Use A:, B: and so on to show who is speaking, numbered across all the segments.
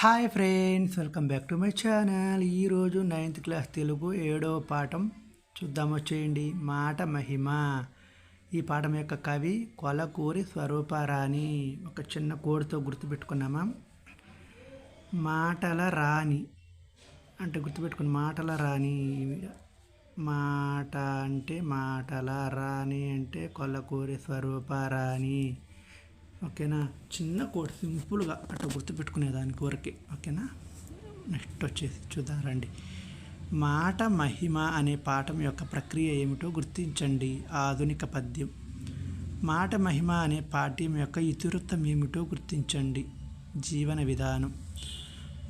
A: Hi friends welcome back to my channel. ఈరోజు ninth class Telugu ఏడవ పాఠం చూద్దాం వచ్చేయండి. మాట మహిమ. ఈ పాఠం యొక్క కవి కొలకూరి స్వరూపారాణి. ఒక చిన్న కోడితో గుర్తుపెట్టుకున్నామా? మాటల రాణి అంటే గుర్తుపెట్టుకుని మాటల రాణి. మాట అంటే మాటల రాణి అంటే కొల్లకూరి స్వరూపారాణి. ఓకేనా? చిన్న కోడ్ సింపుల్గా అట్లా గుర్తుపెట్టుకునే దానికి వరకే. ఓకేనా? నెక్స్ట్ వచ్చేసి చూద్దాం రండి. మాట మహిమ అనే పాఠం యొక్క ప్రక్రియ ఏమిటో గుర్తించండి. ఆధునిక పద్యం. మాట మహిమ అనే పాఠ్యం యొక్క ఇతివృత్తం ఏమిటో గుర్తించండి. జీవన విధానం.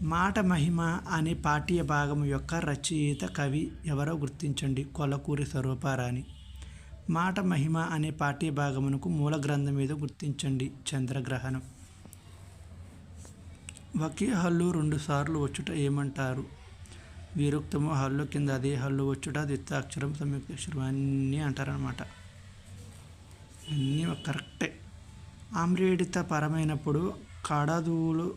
A: మాట మహిమ అనే పాఠ్య భాగం యొక్క రచయిత కవి ఎవరో గుర్తించండి. కొలకూరి స్వరూపారాణి మాట మహిమ అనే పాఠ్యభాగమునకు మూల గ్రంథం మీద గుర్తించండి చంద్రగ్రహణం. ఒకే హల్లు రెండు సార్లు వచ్చుట ఏమంటారు? విరుక్తము హల్లు కింద అదే హల్లు వచ్చుట ద్వితాక్షరం సంయుక్తాక్షరం అన్నీ అంటారనమాట అన్నీ కరెక్టే. ఆమ్రేడిత పరమైనప్పుడు కడదులు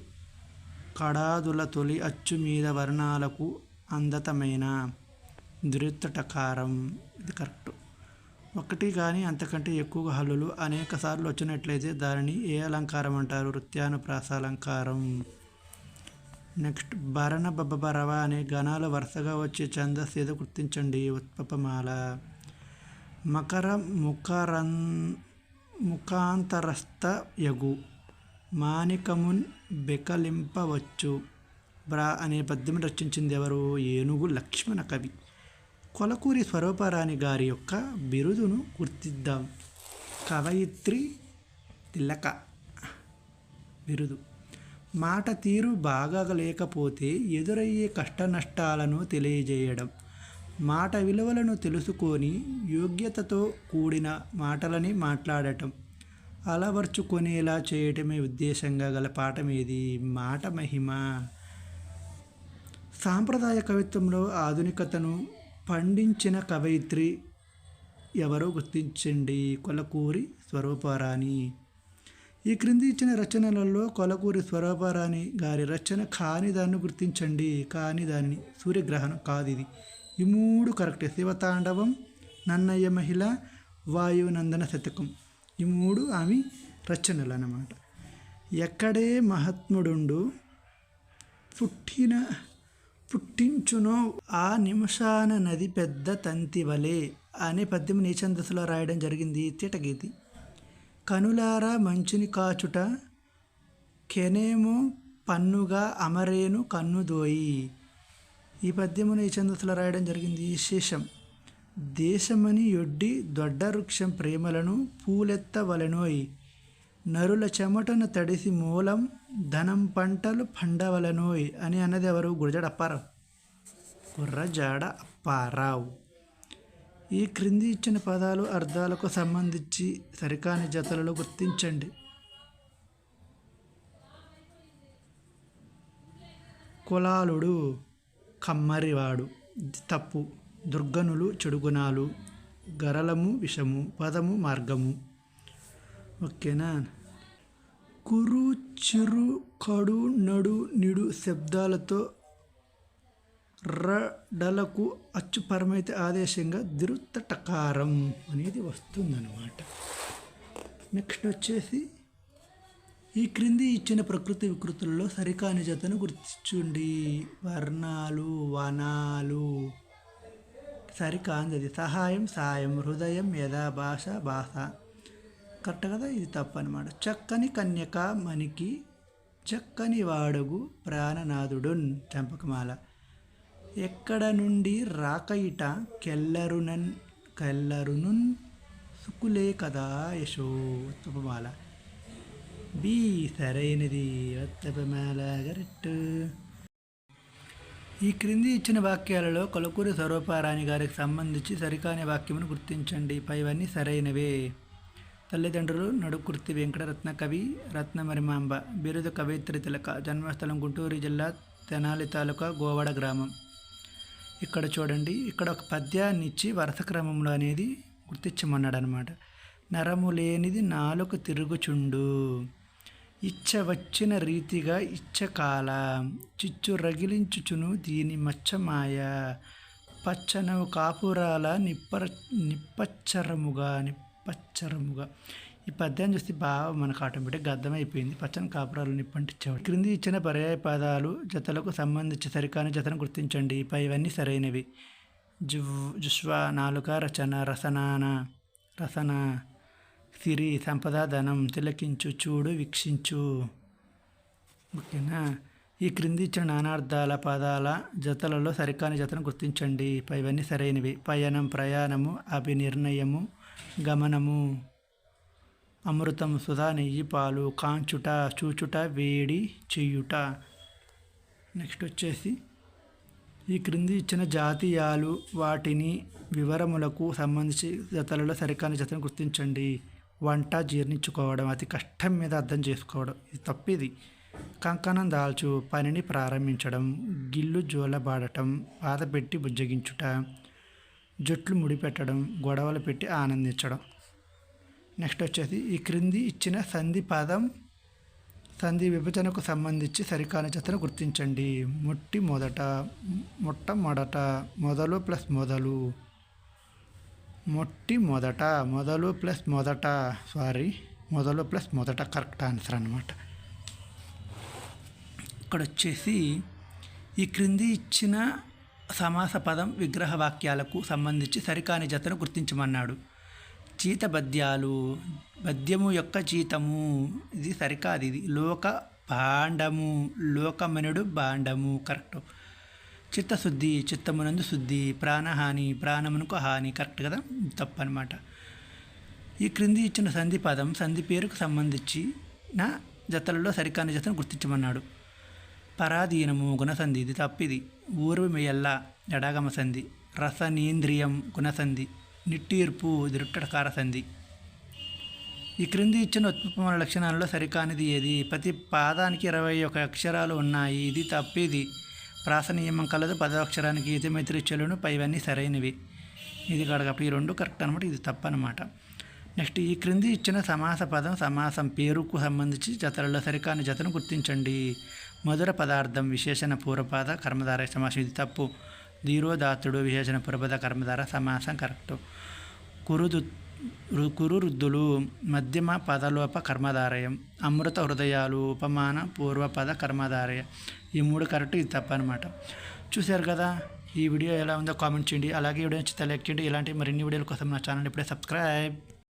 A: కడాదుల తొలి అచ్చు మీద వర్ణాలకు అందతమైన ధృత్తటకారం ఇది కరెక్ట్. ఒకటి కానీ అంతకంటే ఎక్కువ హల్లులు అనేక సార్లు వచ్చినట్లయితే దానిని ఏ అలంకారం అంటారు? వృత్యానుప్రాసాలంకారం నెక్స్ట్ భరణ బబ్బరవ అనే గణాలు వరుసగా వచ్చే ఛందస్సు ఏదో గుర్తించండి. ఉత్పపమాల. మకర ముఖరన్ ముఖాంతరస్థ యగు. మాణికమున్ బెకలింపవచ్చు. బ్రా అనే పద్యం రచించింది ఎవరు? ఏనుగు లక్ష్మణ కవి. కొలకూరి స్వరూపరాణి గారి యొక్క బిరుదును గుర్తిద్దాం. కవయిత్రి తిలక బిరుదు. మాట తీరు బాగా లేకపోతే ఎదురయ్యే కష్ట నష్టాలను తెలియజేయడం. మాట విలువలను తెలుసుకొని యోగ్యతతో కూడిన మాటలని మాట్లాడటం. అలవర్చుకునేలా చేయటమే ఉద్దేశంగా గల పాఠం ఏది? మాట మహిమ. సాంప్రదాయ కవిత్వంలో ఆధునికతను పండించిన కవయిత్రి ఎవరో గుర్తించండి కొలకూరి స్వరూపారాణి. ఈ క్రింది ఇచ్చిన రచనలలో కొలకూరి స్వరూపారాణి గారి రచన కాని దాన్ని గుర్తించండి కాని దానిని సూర్యగ్రహణం కాదు ఇది ఈ మూడు కరెక్టే. శివతాండవం నన్నయ్య మహిళ వాయునందన శతకం. ఈ మూడు ఆమె రచనలు అన్నమాట ఎక్కడే మహాత్ముడుండు పుట్టిన పుట్టించునో. ఆ నిమిషాన నది పెద్ద తంతివలే అనే పద్యం నీచందసులో రాయడం జరిగింది. తిటగీతి. కనులారా మంచుని కాచుట కెనేము పన్నుగా అమరేను కన్నుదోయి ఈ పద్యము నీచందశలో రాయడం జరిగింది. శేషం. దేశమని యొడ్డి దొడ్డ వృక్షం ప్రేమలను పూలెత్తవలనోయ్. నరుల చెమటను తడిసి మూలం ధనం పంటలు పండవలనోయ్ అని అన్నది ఎవరు? గురజాడ అప్పారావు. గుర్రజాడ అప్పారావు. ఈ క్రింది ఇచ్చిన పదాలు అర్థాలకు సంబంధించి సరికాని జతలలో గుర్తించండి. కులాలుడు కమ్మరివాడు తప్పు దుర్గనులు చెడుగుణాలు గరలము విషము పదము మార్గము ఓకేనా కురు చిరు కడు నడు నిడు శబ్దాలతో రడలకు అచ్చుపరమైతే ఆదేశంగా దిరుత్తటకారం అనేది వస్తుందన్నమాట. నెక్స్ట్ వచ్చేసి ఈ క్రింది ఇచ్చిన ప్రకృతి వికృతుల్లో సరికాని జతను గుర్తించండి. వర్ణాలు వనాలు. సరికాంది సహాయం సాయం హృదయం యథా భాష భాష. కరెక్ట్ కదా ఇది తప్పు అనమాట చక్కని కన్యక మనికి చక్కని వాడుగు ప్రాణనాథుడున్ చంపకమాల ఎక్కడ నుండి రాకయిట కెల్లరునన్ కెల్లరునున్ సుకులే కదా యశో ఉత్తపమాల బి సరైనది ఉత్తపమాల కరెక్ట్ ఈ క్రింది ఇచ్చిన వాక్యాలలో కొలకూరి సర్వపారాణి గారికి సంబంధించి సరికాని వాక్యమును గుర్తించండి. పైవన్నీ సరైనవే. తల్లిదండ్రులు నడుకుర్తి వెంకటరత్న కవి రత్నమరిమాంబ బిరుదు కవయిత్రి తిలక జన్మస్థలం గుంటూరు జిల్లా తెనాలి తాలూకా గోవాడ గ్రామం. ఇక్కడ చూడండి ఇక్కడ ఒక పద్యాన్ని ఇచ్చి వరుస క్రమంలో అనేది గుర్తించమన్నాడు అనమాట నరము లేనిది నాలుగు తిరుగుచుండు ఇచ్చ వచ్చిన రీతిగా ఇచ్చకాల చిచ్చు రగిలించుచును దీని మచ్చమాయ పచ్చనవు కాపురాల నిప్పర నిప్పచ్చరముగా పచ్చరముగా. ఈ పద్యాన్ని చూస్తే బాగా మనకు ఆటోమేటిక్గా అర్థమైపోయింది. పచ్చని కాపురాలు నిప్పంటించేవాడు క్రింది ఇచ్చిన పర్యాయ పదాలు జతలకు సంబంధించి సరికాని జతను గుర్తించండి. పై ఇవన్నీ సరైనవి. జువ్ జుష్వ నాలుక రచన రసనాన రసన సిరి సంపద ధనం తిలకించు చూడు వీక్షించు. ఓకేనా? ఈ క్రింది ఇచ్చిన నానార్థాల పదాల జతలలో సరికాని జతను గుర్తించండి. పైవన్నీ సరైనవి. పయనం ప్రయాణము అభినిర్ణయము గమనము. అమృతం సుధా నెయ్యి పాలు కాంచుట చూచుట వేడి చేయుట. నెక్స్ట్ వచ్చేసి ఈ క్రింది ఇచ్చిన జాతీయాలు వాటిని వివరములకు సంబంధించి జతలలో సరికాని జతను గుర్తించండి. వంట జీర్ణించుకోవడం అతి కష్టం మీద అర్థం చేసుకోవడం ఇది తప్పిది. కంకణం దాల్చు పనిని ప్రారంభించడం గిల్లు జోలబాడటం బాధపెట్టి బుజ్జగించుట. జుట్లు ముడిపెట్టడం గొడవలు పెట్టి ఆనందించడం. నెక్స్ట్ వచ్చేసి ఈ క్రింది ఇచ్చిన సంధి పదం సంధి విభజనకు సంబంధించి సరికాని జతను గుర్తించండి. ముట్టి మొదట మొట్ట మొదట మొదలు ప్లస్ మొదలు. మొట్టి మొదట మొదలు ప్లస్ మొదట సారీ మొదలు ప్లస్ మొదట కరెక్ట్ ఆన్సర్ అనమాట ఇక్కడ వచ్చేసి ఈ క్రింది ఇచ్చిన సమాస పదం విగ్రహ వాక్యాలకు సంబంధించి సరికాని జతను గుర్తించమన్నాడు. చీత పద్యాలు పద్యము యొక్క చీతము ఇది సరికాదు ఇది లోక భాండము లోకమనుడు భాండము కరెక్ట్. చిత్తశుద్ధి చిత్తమునందు శుద్ధి ప్రాణహాని ప్రాణమునకు హాని కరెక్ట్ కదా? తప్పనమాట. ఈ క్రింది ఇచ్చిన సంధి పదం సంధి పేరుకు సంబంధించి నా జతలలో సరికాని జతను గుర్తించమన్నాడు. పరాధీనము గుణసంధి ఇది తప్పిది. ఊర్వి మెయ్యల్ల ఎడాగమ సంధి రసనేంద్రియం గుణసంధి నిట్టీర్పు దిరుట్టకార సంధి ఈ క్రింది ఇచ్చిన ఉత్పన్న లక్షణాలలో సరికానిది ఏది? ప్రతి పాదానికి ఇరవై ఒక అక్షరాలు ఉన్నాయి. ఇది తప్పిది. ప్రాస నియమం కలదు. పదవక్షరానికి ఇది మైత్రి చెలును పైవన్నీ సరైనవి. ఇది కడగప్పుడు ఈ రెండు కరెక్ట్ అనమాట ఇది తప్పనమాట నెక్స్ట్ ఈ క్రింది ఇచ్చిన సమాస పదం సమాసం పేరుకు సంబంధించి జతలలో సరికాని జతను గుర్తించండి. మధుర పదార్థం విశేషణ పూర్వపాద కర్మధార సమాసం. ఇది తప్పు. ధీరోదాత్తుడు విశేషణ పూర్వపద కర్మధార సమాసం కరెక్ట్. కురుదు కురు వృద్ధులు మధ్యమ పదలోప కర్మధారయం. అమృత హృదయాలు ఉపమాన పూర్వపద కర్మధారయ. ఈ మూడు కరెక్ట్ ఇది తప్ప అనమాట చూశారు కదా? ఈ వీడియో ఎలా ఉందో కామెంట్ చేయండి. అలాగే వీడియో నచ్చితే లైక్ చేయండి. ఇలాంటి మరిన్ని వీడియోల కోసం నా ఛానల్ ఇప్పుడే సబ్స్క్రైబ్